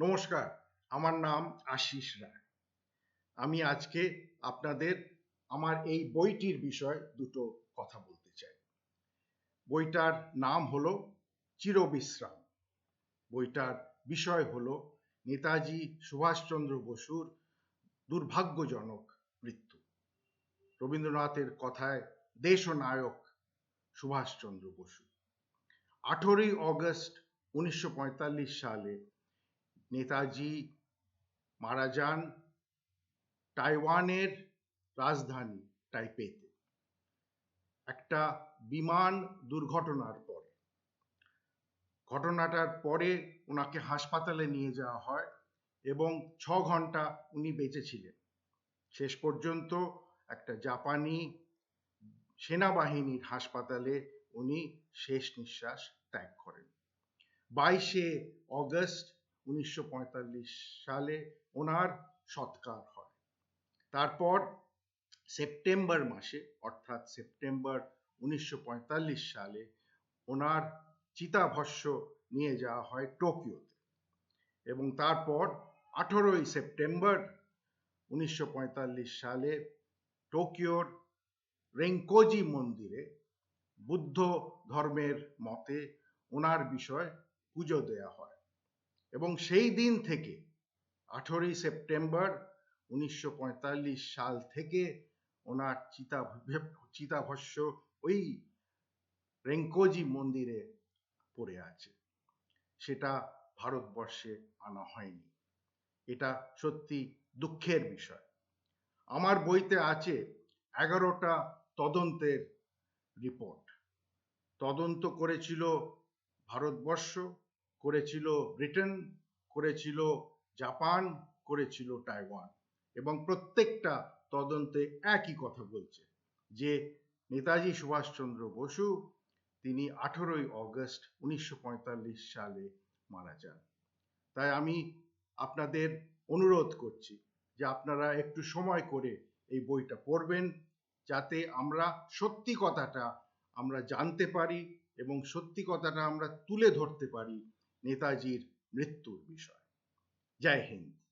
নমস্কার, আমার নাম আশিস রায়। আমি আজকে আপনাদের আমার এই বইটির বিষয়ে দুটো কথা বলতে চাই। বইটার নাম হলো চিরবিশ্রাম। বইটার বিষয় হলো নেতাজি সুভাষচন্দ্র বসুর দুর্ভাগ্যজনক মৃত্যু। রবীন্দ্রনাথের কথায় দেশনায়ক সুভাষচন্দ্র বসু। আঠেরোই অগস্ট উনিশশো পঁয়তাল্লিশ সালে নেতাজি মারা যান তাইওয়ানের রাজধানী টাইপেতে। একটা বিমান দুর্ঘটনার পরে। ঘটনাটার পরে ওনাকে হাসপাতালে নিয়ে যাওয়া হয় এবং ছ ঘণ্টা উনি বেঁচে ছিলেন। শেষ পর্যন্ত একটা জাপানি সেনাবাহিনীর হাসপাতালে উনি শেষ নিঃশ্বাস ত্যাগ করেন। বাইশে অগস্ট উনিশশো পঁয়তাল্লিশ সালে ওনার সৎকার হয়। তারপর সেপ্টেম্বর মাসে, অর্থাৎ সেপ্টেম্বর উনিশশো পঁয়তাল্লিশ সালে ওনার চিতাভস্য নিয়ে যাওয়া হয় টোকিওতে এবং তারপর আঠেরোই সেপ্টেম্বর উনিশশো পঁয়তাল্লিশ সালে টোকিওর রেঙ্কোজি মন্দিরে বুদ্ধ ধর্মের মতে ওনার বিষয় পুজো দেয়া হয়। এবং সেই দিন থেকে আঠেরোই সেপ্টেম্বর উনিশশো পঁয়তাল্লিশ সাল থেকে ওনার চিতা চিতাভস্য ওই রেঙ্কোজি মন্দিরে পড়ে আছে। সেটা ভারতবর্ষে আনা হয়নি। এটা সত্যি দুঃখের বিষয়। আমার বইতে আছে এগারোটা তদন্তের রিপোর্ট। তদন্ত করেছিল ভারতবর্ষ করেছিল ব্রিটেন, করেছিল জাপান, করেছিল তাইওয়ান এবং প্রত্যেকটা তদন্তে একই কথা বলছে যে নেতাজি সুভাষচন্দ্র বসু তিনি আঠেরোই অগস্ট উনিশশো সালে মারা যান। তাই আমি আপনাদের অনুরোধ করছি যে আপনারা একটু সময় করে এই বইটা পড়বেন যাতে আমরা সত্যি কথাটা আমরা জানতে পারি এবং সত্যি কথাটা আমরা তুলে ধরতে পারি নেতাজির মৃত্যুর বিষয়। জয় হিন্দ।